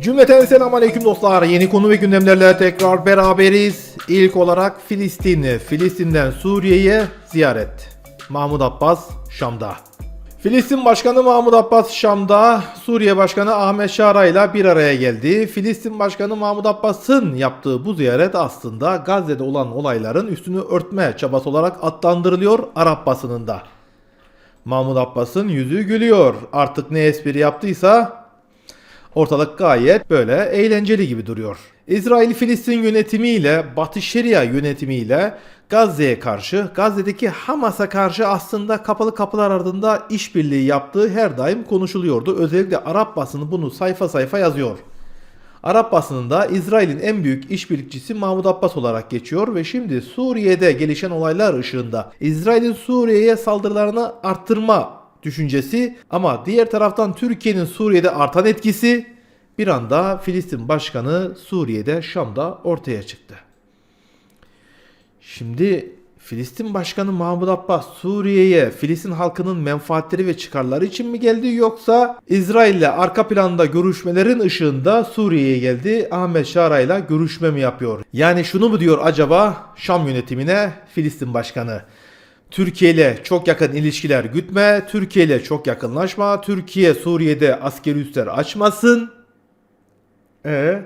Cümleten selam aleyküm dostlar. Yeni konu ve gündemlerle tekrar beraberiz. İlk olarak Filistin. Filistin'den Suriye'ye ziyaret. Mahmut Abbas Şam'da. Filistin Başkanı Mahmut Abbas Şam'da, Suriye Başkanı Ahmet Şara ile bir araya geldi. Filistin Başkanı Mahmut Abbas'ın yaptığı bu ziyaret aslında Gazze'de olan olayların üstünü örtme çabası olarak adlandırılıyor Arap basınında. Mahmut Abbas'ın yüzü gülüyor. Artık ne espri yaptıysa Ortalık gayet böyle eğlenceli gibi duruyor. İsrail-Filistin yönetimiyle Batı Şeria yönetimiyle Gazze'ye karşı, Gazze'deki Hamas'a karşı aslında kapalı kapılar ardında işbirliği yaptığı her daim konuşuluyordu. Özellikle Arap basını bunu sayfa sayfa yazıyor. Arap basınında İsrail'in en büyük işbirlikçisi Mahmut Abbas olarak geçiyor ve şimdi Suriye'de gelişen olaylar ışığında İsrail'in Suriye'ye saldırılarını arttırma düşüncesi ama diğer taraftan Türkiye'nin Suriye'de artan etkisi bir anda Filistin Başkanı Suriye'de Şam'da ortaya çıktı. Şimdi Filistin Başkanı Mahmut Abbas Suriye'ye Filistin halkının menfaatleri ve çıkarları için mi geldi yoksa İsrail'le arka planda görüşmelerin ışığında Suriye'ye geldi Ahmet Şara ile görüşme mi yapıyor? Yani şunu mu diyor acaba Şam yönetimine Filistin Başkanı? Türkiye ile çok yakın ilişkiler gütme, Türkiye ile çok yakınlaşma, Türkiye Suriye'de askeri üsler açmasın. E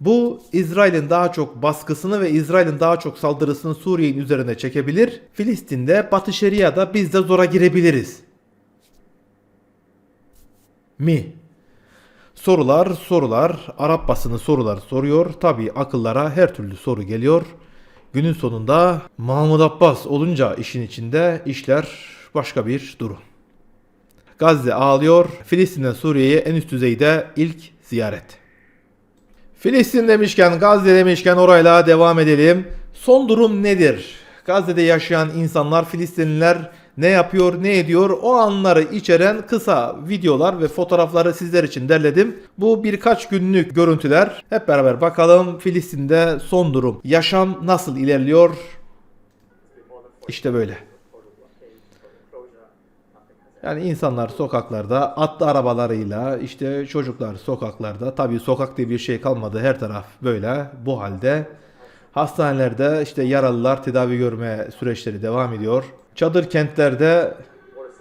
bu İsrail'in daha çok baskısını ve İsrail'in daha çok saldırısını Suriye'nin üzerine çekebilir. Filistin'de Batı Şeria'da biz de zora girebiliriz. Mi? Sorular sorular Arap basını sorular soruyor. Tabi akıllara her türlü soru geliyor. Günün sonunda Mahmut Abbas olunca işin içinde işler başka bir durum. Gazze ağlıyor. Filistin'den Suriye'ye en üst düzeyde ilk ziyaret. Filistin demişken, Gazze demişken orayla devam edelim. Son durum nedir? Gazze'de yaşayan insanlar, Filistinliler ne yapıyor, ne ediyor o anları içeren kısa videolar ve fotoğrafları sizler için derledim. Bu birkaç günlük görüntüler. Hep beraber bakalım Filistin'de son durum. Yaşam nasıl ilerliyor? İşte böyle. Yani insanlar sokaklarda atlı arabalarıyla işte çocuklar sokaklarda tabii sokak diye bir şey kalmadı her taraf böyle bu halde hastanelerde işte yaralılar tedavi görme süreçleri devam ediyor. Çadır kentlerde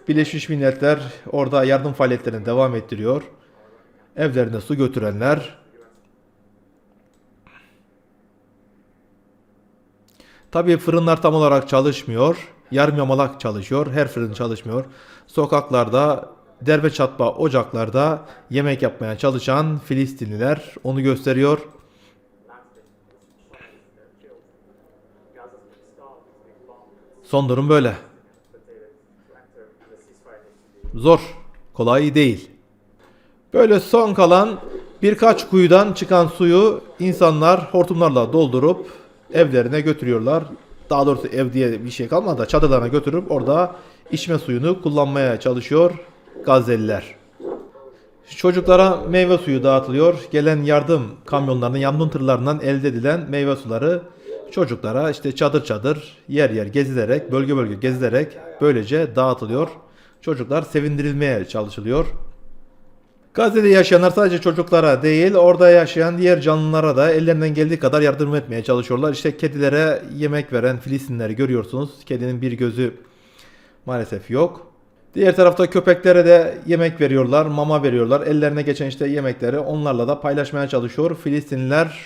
Birleşmiş Milletler orada yardım faaliyetlerini devam ettiriyor. Evlerine su götürenler Tabii fırınlar tam olarak çalışmıyor. Yarım yamalak çalışıyor. Her fırın çalışmıyor. Sokaklarda, derbe çatma ocaklarda yemek yapmaya çalışan Filistinliler onu gösteriyor. Son durum böyle. Zor, kolay değil. Böyle son kalan birkaç kuyudan çıkan suyu insanlar hortumlarla doldurup evlerine götürüyorlar. Daha doğrusu ev diye bir şey kalmadı da çadırlarına götürüp orada içme suyunu kullanmaya çalışıyor Gazze'liler. Çocuklara meyve suyu dağıtılıyor. Gelen yardım kamyonlarının, yardım tırlarından elde edilen meyve suları çocuklara işte çadır çadır, yer yer gezilerek, bölge bölge gezilerek böylece dağıtılıyor. Çocuklar sevindirilmeye çalışılıyor. Gazze'de yaşayanlar sadece çocuklara değil, orada yaşayan diğer canlılara da ellerinden geldiği kadar yardım etmeye çalışıyorlar. İşte kedilere yemek veren Filistinleri görüyorsunuz. Kedinin bir gözü maalesef yok. Diğer tarafta köpeklere de yemek veriyorlar, mama veriyorlar. Ellerine geçen işte yemekleri onlarla da paylaşmaya çalışıyor. Filistinliler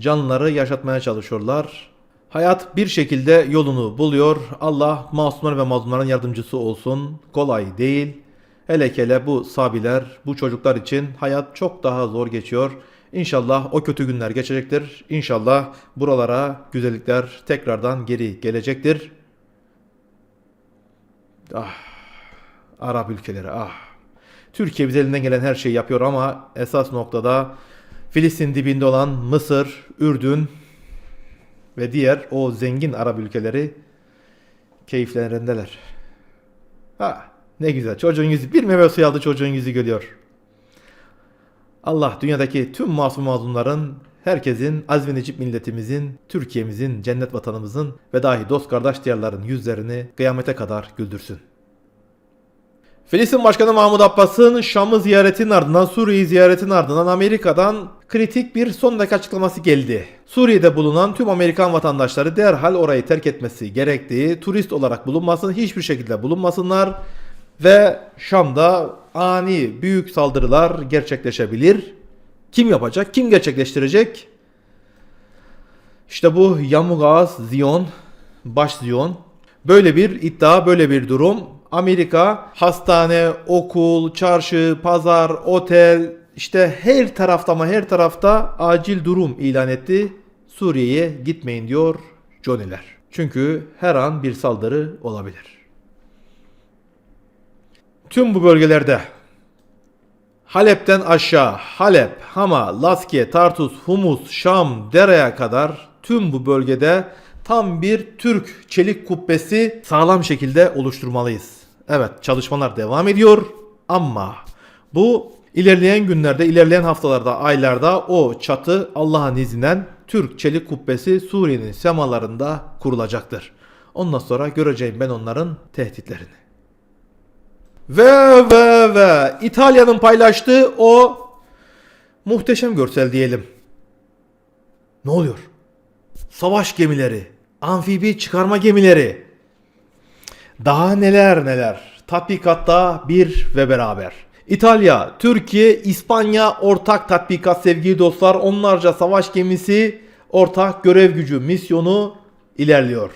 canlıları yaşatmaya çalışıyorlar. Hayat bir şekilde yolunu buluyor. Allah masumlar ve mazlumların yardımcısı olsun. Kolay değil. Hele hele bu sabiler, bu çocuklar için hayat çok daha zor geçiyor. İnşallah o kötü günler geçecektir. İnşallah buralara güzellikler tekrardan geri gelecektir. Ah, Arap ülkeleri ah. Türkiye bize elinden gelen her şeyi yapıyor ama esas noktada Filistin dibinde olan Mısır, Ürdün ve diğer o zengin Arap ülkeleri keyiflerindeler. Ha, ne güzel. Çocuğun yüzü bir meyve suyu aldı çocuğun yüzü gülüyor. Allah dünyadaki tüm masum mazlumların, herkesin, Azmi Necip milletimizin, Türkiye'mizin, cennet vatanımızın ve dahi dost kardeş diyarların yüzlerini kıyamete kadar güldürsün. Filistin Başkanı Mahmut Abbas'ın Şam'ı ziyaretinin ardından Suriye'yi ziyaretinin ardından Amerika'dan kritik bir son dakika açıklaması geldi. Suriye'de bulunan tüm Amerikan vatandaşları derhal orayı terk etmesi gerektiği, turist olarak bulunmasın, hiçbir şekilde bulunmasınlar ve Şam'da ani büyük saldırılar gerçekleşebilir. Kim yapacak? Kim gerçekleştirecek? İşte bu Yamugaz Zion, baş Zion. Böyle bir iddia, böyle bir durum. Amerika hastane, okul, çarşı, pazar, otel işte her tarafta ama her tarafta acil durum ilan etti. Suriye'ye gitmeyin diyor Johnny'ler. Çünkü her an bir saldırı olabilir. Tüm bu bölgelerde Halep'ten aşağı, Halep, Hama, Laskiye, Tartus, Humus, Şam, Dere'ye kadar tüm bu bölgede tam bir Türk çelik kubbesi sağlam şekilde oluşturmalıyız. Evet çalışmalar devam ediyor ama bu ilerleyen günlerde, ilerleyen haftalarda, aylarda o çatı Allah'ın izniyle Türk çelik kubbesi Suriye'nin semalarında kurulacaktır. Ondan sonra göreceğim ben onların tehditlerini. Ve ve ve İtalya'nın paylaştığı o muhteşem görsel diyelim. Ne oluyor? Savaş gemileri, amfibi çıkarma gemileri. Daha neler neler. Tatbikatta bir ve beraber. İtalya, Türkiye, İspanya ortak tatbikat sevgili dostlar. Onlarca savaş gemisi, ortak görev gücü, misyonu ilerliyor.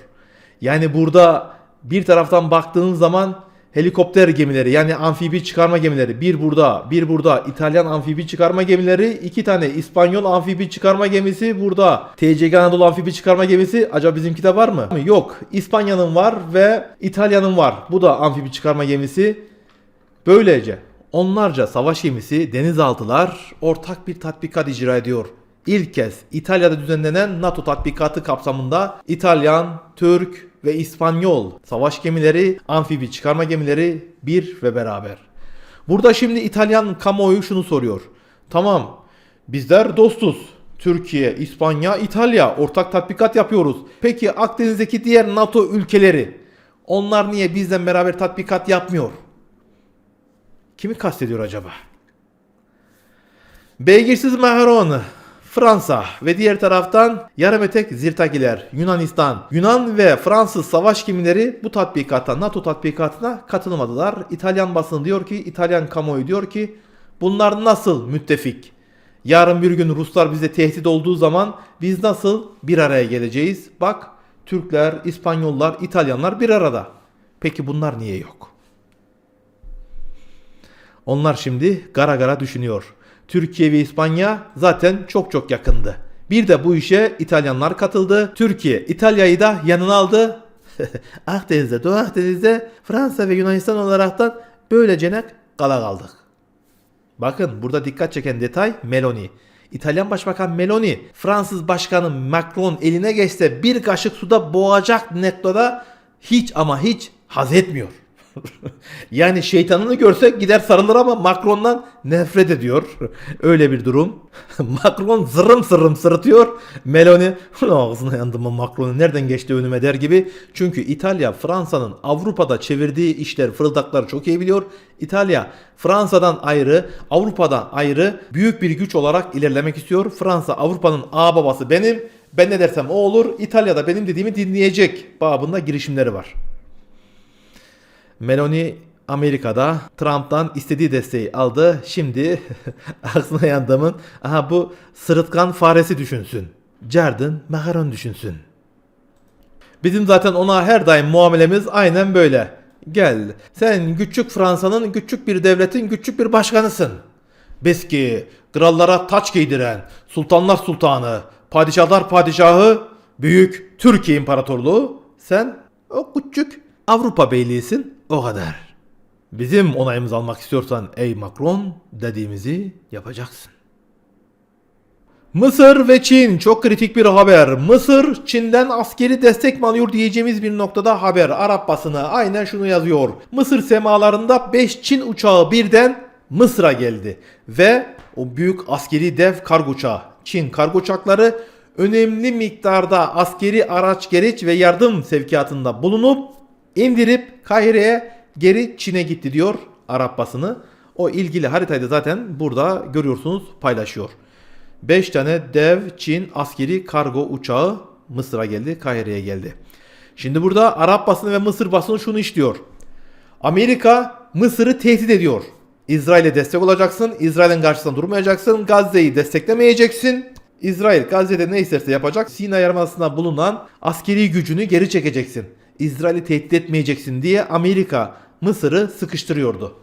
Yani burada bir taraftan baktığınız zaman helikopter gemileri yani amfibi çıkarma gemileri bir burada bir burada İtalyan amfibi çıkarma gemileri iki tane İspanyol amfibi çıkarma gemisi burada TCG Anadolu amfibi çıkarma gemisi acaba bizimkide var mı? Yok İspanya'nın var ve İtalya'nın var bu da amfibi çıkarma gemisi böylece onlarca savaş gemisi denizaltılar ortak bir tatbikat icra ediyor. İlk kez İtalya'da düzenlenen NATO tatbikatı kapsamında İtalyan, Türk ve İspanyol savaş gemileri, amfibi çıkarma gemileri bir ve beraber. Burada şimdi İtalyan kamuoyu şunu soruyor. Tamam bizler dostuz. Türkiye, İspanya, İtalya ortak tatbikat yapıyoruz. Peki Akdeniz'deki diğer NATO ülkeleri onlar niye bizden beraber tatbikat yapmıyor? Kimi kastediyor acaba? Beygirsiz Maharon, Fransa ve diğer taraftan yarımetek Zirtakiler, Yunanistan, Yunan ve Fransız savaş gemileri bu tatbikata, NATO tatbikatına katılmadılar. İtalyan basını diyor ki, İtalyan kamuoyu diyor ki bunlar nasıl müttefik? Yarın bir gün Ruslar bize tehdit olduğu zaman biz nasıl bir araya geleceğiz? Bak Türkler, İspanyollar, İtalyanlar bir arada. Peki bunlar niye yok? Onlar şimdi gara gara düşünüyor. Türkiye ve İspanya zaten çok çok yakındı. Bir de bu işe İtalyanlar katıldı. Türkiye İtalya'yı da yanına aldı. Akdeniz'de, Doğu Akdeniz'de Fransa ve Yunanistan olaraktan böylece kala kaldık. Bakın burada dikkat çeken detay Meloni. İtalyan Başbakan Meloni Fransız Başkanı Macron eline geçse bir kaşık suda boğacak noktada hiç ama hiç haz etmiyor. yani şeytanını görse gider sarılır ama Macron'dan nefret ediyor. Öyle bir durum. Macron zırım zırım sırıtıyor. Meloni ağzına yandım mı Macron'un nereden geçti önüme der gibi. Çünkü İtalya Fransa'nın Avrupa'da çevirdiği işler fırıldakları çok iyi biliyor. İtalya Fransa'dan ayrı, Avrupa'dan ayrı büyük bir güç olarak ilerlemek istiyor. Fransa Avrupa'nın ağ babası benim. Ben ne dersem o olur. İtalya'da benim dediğimi dinleyecek babında girişimleri var. Meloni Amerika'da Trump'tan istediği desteği aldı. Şimdi aklına yandığımın aha bu sırıtkan faresi düşünsün. Jordan Macaron düşünsün. Bizim zaten ona her daim muamelemiz aynen böyle. Gel sen küçük Fransa'nın küçük bir devletin küçük bir başkanısın. Biz ki krallara taç giydiren sultanlar sultanı, padişahlar padişahı, büyük Türkiye İmparatorluğu sen o küçük Avrupa Beyliğisin o kadar. Bizim onayımızı almak istiyorsan ey Macron dediğimizi yapacaksın. Mısır ve Çin çok kritik bir haber. Mısır Çin'den askeri destek mi alıyor diyeceğimiz bir noktada haber. Arap basını aynen şunu yazıyor. Mısır semalarında 5 Çin uçağı birden Mısır'a geldi. Ve o büyük askeri dev kargo uçağı Çin kargo uçakları önemli miktarda askeri araç gereç ve yardım sevkiyatında bulunup indirip Kahire'ye geri Çin'e gitti diyor Arap basını. O ilgili haritayı da zaten burada görüyorsunuz paylaşıyor. 5 tane dev Çin askeri kargo uçağı Mısır'a geldi, Kahire'ye geldi. Şimdi burada Arap basını ve Mısır basını şunu işliyor. Amerika Mısır'ı tehdit ediyor. İsrail'e destek olacaksın, İsrail'in karşısında durmayacaksın, Gazze'yi desteklemeyeceksin. İsrail Gazze'de ne isterse yapacak. Sina Yarımadası'nda bulunan askeri gücünü geri çekeceksin. İsrail'i tehdit etmeyeceksin diye Amerika Mısır'ı sıkıştırıyordu.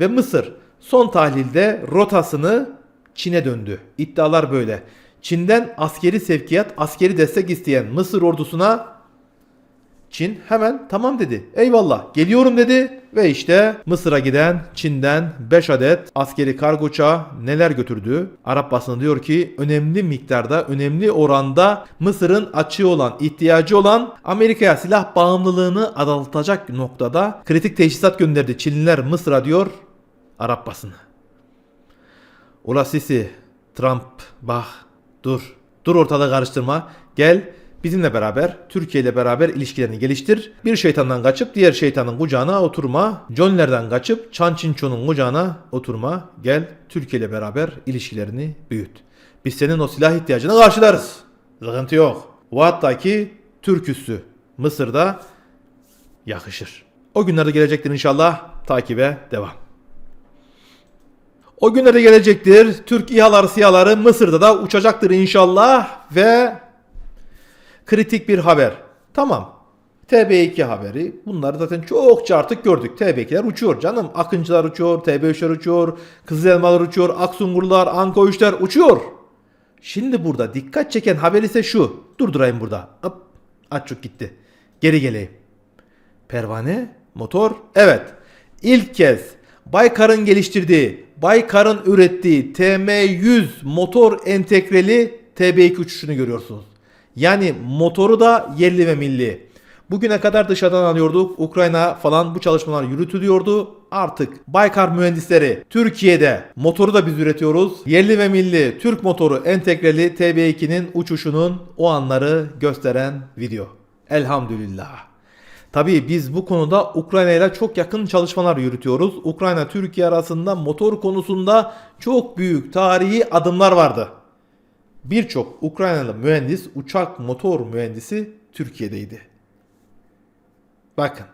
Ve Mısır son tahlilde rotasını Çin'e döndü. İddialar böyle. Çin'den askeri sevkiyat, askeri destek isteyen Mısır ordusuna Çin hemen tamam dedi. Eyvallah geliyorum dedi ve işte Mısır'a giden Çin'den 5 adet askeri kargo uçağı neler götürdü? Arap basını diyor ki önemli miktarda, önemli oranda Mısır'ın açığı olan, ihtiyacı olan Amerika'ya silah bağımlılığını azaltacak noktada kritik teçhizat gönderdi Çinliler Mısır'a diyor Arap basını. Ula Sisi, Trump, bak dur. Dur ortada karıştırma. Gel bizimle beraber, Türkiye ile beraber ilişkilerini geliştir. Bir şeytandan kaçıp diğer şeytanın kucağına oturma. Johnlerden kaçıp Chan Çinço'nun kucağına oturma. Gel Türkiye ile beraber ilişkilerini büyüt. Biz senin o silah ihtiyacını karşılarız. Sıkıntı yok. O hatta ki Türk üssü Mısır'da yakışır. O günlerde gelecektir inşallah. Takibe devam. O günlerde gelecektir. Türk İHA'ları SİHA'ları Mısır'da da uçacaktır inşallah ve kritik bir haber. Tamam. TB2 haberi. Bunları zaten çokça artık gördük. TB2'ler uçuyor canım. Akıncılar uçuyor, TB3'ler uçuyor, Kızıl Elmalar uçuyor, Aksungurlar, Anka 3'ler uçuyor. Şimdi burada dikkat çeken haber ise şu. Durdurayım burada. Hop. Açık gitti. Geri geleyim. Pervane, motor. Evet. İlk kez Baykar'ın geliştirdiği, Baykar'ın ürettiği TM100 motor entegreli TB2 uçuşunu görüyorsunuz. Yani motoru da yerli ve milli. Bugüne kadar dışarıdan alıyorduk. Ukrayna falan bu çalışmalar yürütülüyordu. Artık Baykar mühendisleri Türkiye'de motoru da biz üretiyoruz. Yerli ve milli Türk motoru entegreli TB2'nin uçuşunun o anları gösteren video. Elhamdülillah. Tabii biz bu konuda Ukrayna ile çok yakın çalışmalar yürütüyoruz. Ukrayna Türkiye arasında motor konusunda çok büyük tarihi adımlar vardı. Birçok Ukraynalı mühendis, uçak motor mühendisi Türkiye'deydi. Bakın.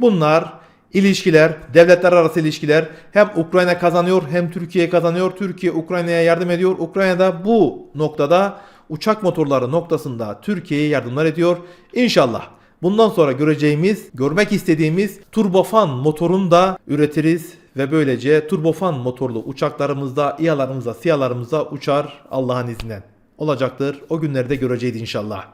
Bunlar ilişkiler, devletler arası ilişkiler. Hem Ukrayna kazanıyor hem Türkiye kazanıyor. Türkiye Ukrayna'ya yardım ediyor. Ukrayna da bu noktada uçak motorları noktasında Türkiye'ye yardımlar ediyor. İnşallah bundan sonra göreceğimiz, görmek istediğimiz turbofan motorunu da üretiriz ve böylece turbofan motorlu uçaklarımızda, İHA'larımızda, SİHA'larımızda uçar Allah'ın izniyle. Olacaktır. O günleri de göreceğiz inşallah.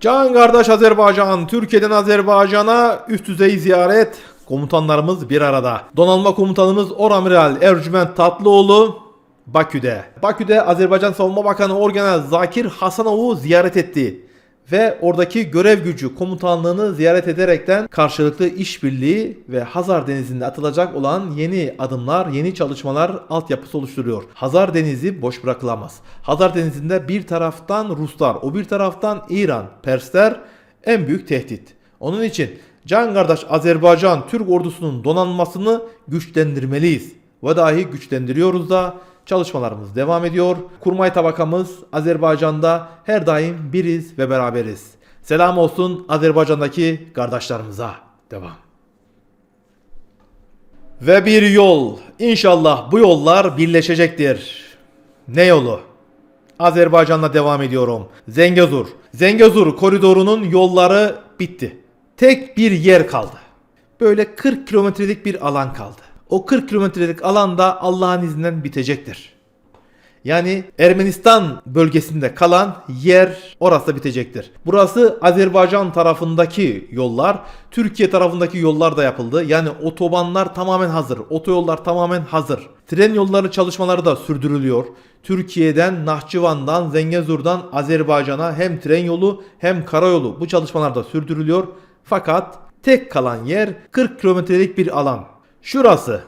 Can kardeş Azerbaycan, Türkiye'den Azerbaycan'a üst düzey ziyaret. Komutanlarımız bir arada. Donanma komutanımız Oramiral Ercüment Tatlıoğlu Bakü'de. Bakü'de Azerbaycan Savunma Bakanı Orgeneral Zakir Hasanov'u ziyaret etti. Ve oradaki görev gücü komutanlığını ziyaret ederekten karşılıklı işbirliği ve Hazar Denizi'nde atılacak olan yeni adımlar, yeni çalışmalar altyapısı oluşturuyor. Hazar Denizi boş bırakılamaz. Hazar Denizi'nde bir taraftan Ruslar, o bir taraftan İran, Persler en büyük tehdit. Onun için can kardeş Azerbaycan Türk ordusunun donanmasını güçlendirmeliyiz. Ve dahi güçlendiriyoruz da çalışmalarımız devam ediyor. Kurmay tabakamız Azerbaycan'da her daim biriz ve beraberiz. Selam olsun Azerbaycan'daki kardeşlerimize. Devam. Ve bir yol. İnşallah bu yollar birleşecektir. Ne yolu? Azerbaycan'la devam ediyorum. Zengezur. Zengezur koridorunun yolları bitti. Tek bir yer kaldı. Böyle 40 kilometrelik bir alan kaldı. O 40 kilometrelik alanda Allah'ın izniyle bitecektir. Yani Ermenistan bölgesinde kalan yer orası bitecektir. Burası Azerbaycan tarafındaki yollar, Türkiye tarafındaki yollar da yapıldı. Yani otobanlar tamamen hazır, otoyollar tamamen hazır. Tren yolları çalışmaları da sürdürülüyor. Türkiye'den, Nahçıvan'dan, Zengezur'dan Azerbaycan'a hem tren yolu hem karayolu bu çalışmalar da sürdürülüyor. Fakat tek kalan yer 40 kilometrelik bir alan. Şurası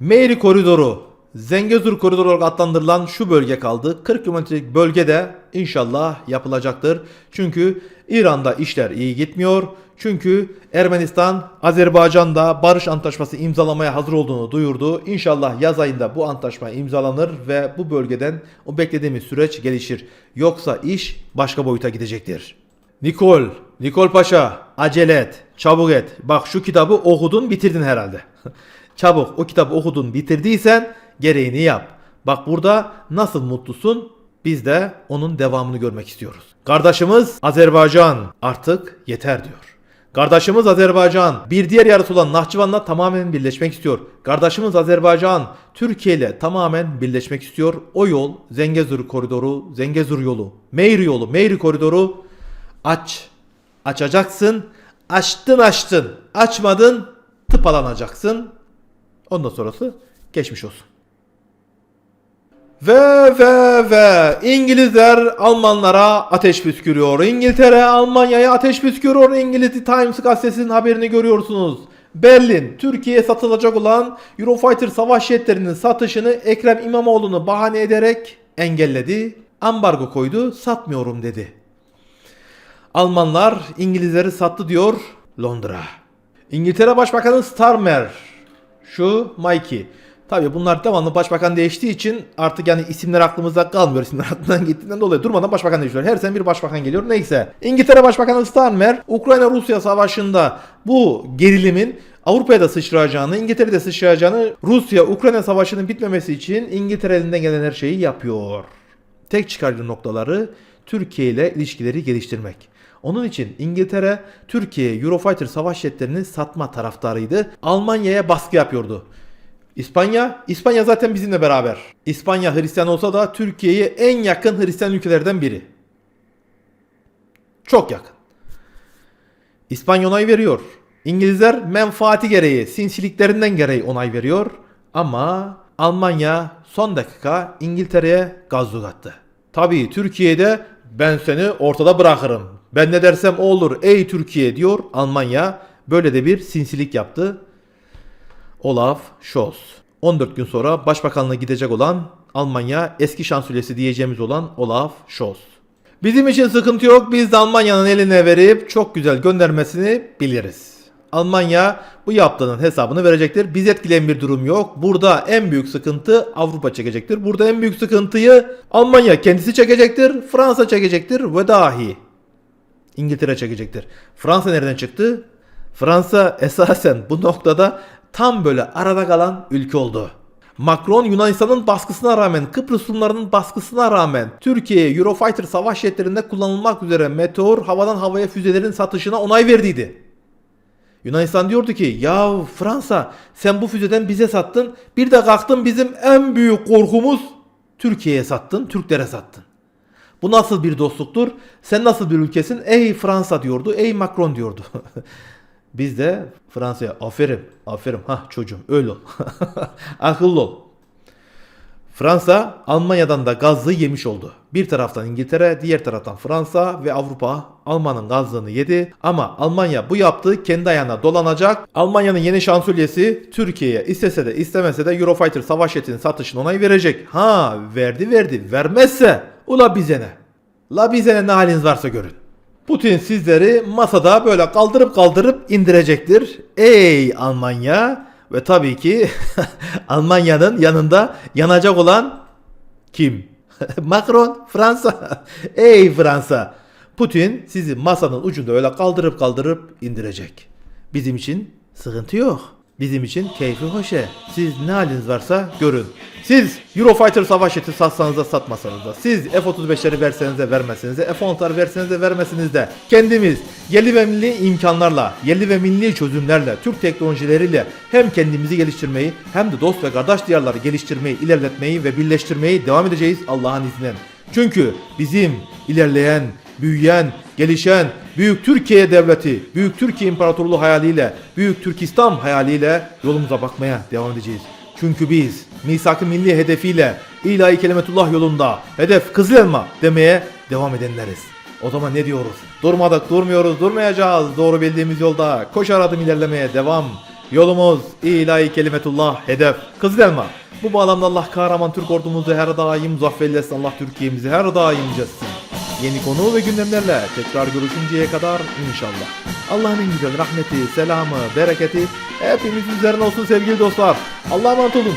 Meyri koridoru Zengezur koridoru olarak adlandırılan şu bölge kaldı. 40 kilometrelik bölgede inşallah yapılacaktır. Çünkü İran'da işler iyi gitmiyor. Çünkü Ermenistan Azerbaycan'da barış antlaşması imzalamaya hazır olduğunu duyurdu. İnşallah yaz ayında bu antlaşma imzalanır ve bu bölgeden o beklediğimiz süreç gelişir. Yoksa iş başka boyuta gidecektir. Nikol, Nikol Paşa acele et, çabuk et. Bak şu kitabı okudun bitirdin herhalde. çabuk o kitabı okudun bitirdiysen gereğini yap. Bak burada nasıl mutlusun biz de onun devamını görmek istiyoruz. Kardeşimiz Azerbaycan artık yeter diyor. Kardeşimiz Azerbaycan bir diğer yarısı olan Nahçıvan'la tamamen birleşmek istiyor. Kardeşimiz Azerbaycan Türkiye ile tamamen birleşmek istiyor. O yol Zengezur koridoru, Zengezur yolu, Meyri yolu, Meyri koridoru aç. Açacaksın. Açtın açtın. Açmadın tıpalanacaksın. Ondan sonrası geçmiş olsun. Ve ve ve İngilizler Almanlara ateş püskürüyor. İngiltere Almanya'ya ateş püskürüyor. İngiliz Times gazetesinin haberini görüyorsunuz. Berlin, Türkiye'ye satılacak olan Eurofighter savaş jetlerinin satışını Ekrem İmamoğlu'nu bahane ederek engelledi. Ambargo koydu, satmıyorum dedi. Almanlar İngilizleri sattı diyor Londra. İngiltere Başbakanı Starmer. Şu Mikey. Tabii bunlar devamlı başbakan değiştiği için artık yani isimler aklımızda kalmıyor. İsimler aklından gittiğinden dolayı durmadan başbakan değişiyor. Her sene bir başbakan geliyor. Neyse. İngiltere Başbakanı Starmer Ukrayna-Rusya savaşında bu gerilimin Avrupa'ya da sıçrayacağını, İngiltere'de sıçrayacağını, Rusya-Ukrayna savaşının bitmemesi için İngiltere elinden gelen her şeyi yapıyor. Tek çıkardığı noktaları Türkiye ile ilişkileri geliştirmek. Onun için İngiltere Türkiye'ye Eurofighter savaş jetlerini satma taraftarıydı. Almanya'ya baskı yapıyordu. İspanya, İspanya zaten bizimle beraber. İspanya Hristiyan olsa da Türkiye'ye en yakın Hristiyan ülkelerden biri. Çok yakın. İspanya onay veriyor. İngilizler menfaati gereği, sinsiliklerinden gereği onay veriyor. Ama Almanya son dakika İngiltere'ye gazluk attı. Tabii Türkiye'de ben seni ortada bırakırım. Ben ne dersem olur ey Türkiye diyor Almanya. Böyle de bir sinsilik yaptı. Olaf Scholz. 14 gün sonra başbakanlığa gidecek olan Almanya eski şansölyesi diyeceğimiz olan Olaf Scholz. Bizim için sıkıntı yok. Biz de Almanya'nın eline verip çok güzel göndermesini biliriz. Almanya bu yaptığının hesabını verecektir. Biz etkileyen bir durum yok. Burada en büyük sıkıntı Avrupa çekecektir. Burada en büyük sıkıntıyı Almanya kendisi çekecektir. Fransa çekecektir ve dahi İngiltere çekecektir. Fransa nereden çıktı? Fransa esasen bu noktada tam böyle arada kalan ülke oldu. Macron Yunanistan'ın baskısına rağmen, Kıbrıs Rumlarının baskısına rağmen Türkiye'ye Eurofighter savaş jetlerinde kullanılmak üzere meteor havadan havaya füzelerin satışına onay verdiydi. Yunanistan diyordu ki ya Fransa sen bu füzeden bize sattın bir de kalktın bizim en büyük korkumuz Türkiye'ye sattın, Türklere sattın. Bu nasıl bir dostluktur? Sen nasıl bir ülkesin? Ey Fransa diyordu, ey Macron diyordu. Biz de Fransa'ya aferin, aferin. Ha çocuğum öyle ol. Akıllı ol. Fransa Almanya'dan da gazlı yemiş oldu. Bir taraftan İngiltere, diğer taraftan Fransa ve Avrupa Alman'ın gazlığını yedi. Ama Almanya bu yaptığı kendi ayağına dolanacak. Almanya'nın yeni şansölyesi Türkiye'ye istese de istemese de Eurofighter savaş jetinin satışını onay verecek. Ha verdi verdi vermezse ula bize ne? La bize ne, ne haliniz varsa görün. Putin sizleri masada böyle kaldırıp kaldırıp indirecektir. Ey Almanya ve tabii ki Almanya'nın yanında yanacak olan kim? Macron, Fransa. Ey Fransa. Putin sizi masanın ucunda öyle kaldırıp kaldırıp indirecek. Bizim için sıkıntı yok. Bizim için keyfi hoşe. Siz ne haliniz varsa görün. Siz Eurofighter savaş jeti satsanız da satmasanız da, siz F-35'leri verseniz de vermeseniz de, F-16'ları verseniz de vermeseniz de, kendimiz yerli ve milli imkanlarla, yerli ve milli çözümlerle, Türk teknolojileriyle hem kendimizi geliştirmeyi hem de dost ve kardeş diyarları geliştirmeyi, ilerletmeyi ve birleştirmeyi devam edeceğiz Allah'ın izniyle. Çünkü bizim ilerleyen, büyüyen, gelişen Büyük Türkiye Devleti, Büyük Türkiye İmparatorluğu hayaliyle, Büyük Türkistan hayaliyle yolumuza bakmaya devam edeceğiz. Çünkü biz misak-ı milli hedefiyle ilahi kelimetullah yolunda hedef kızıl elma demeye devam edenleriz. O zaman ne diyoruz? Durmadık, durmuyoruz, durmayacağız. Doğru bildiğimiz yolda koşar adım ilerlemeye devam. Yolumuz ilahi kelimetullah hedef. Kızıl elma. Bu bağlamda Allah kahraman Türk ordumuzu her daim muzafferle etsin. Allah Türkiye'mizi her daim yüceltsin. Yeni konu ve gündemlerle tekrar görüşünceye kadar inşallah. Allah'ın en güzel rahmeti, selamı, bereketi hepimizin üzerine olsun sevgili dostlar. Allah'a emanet olun.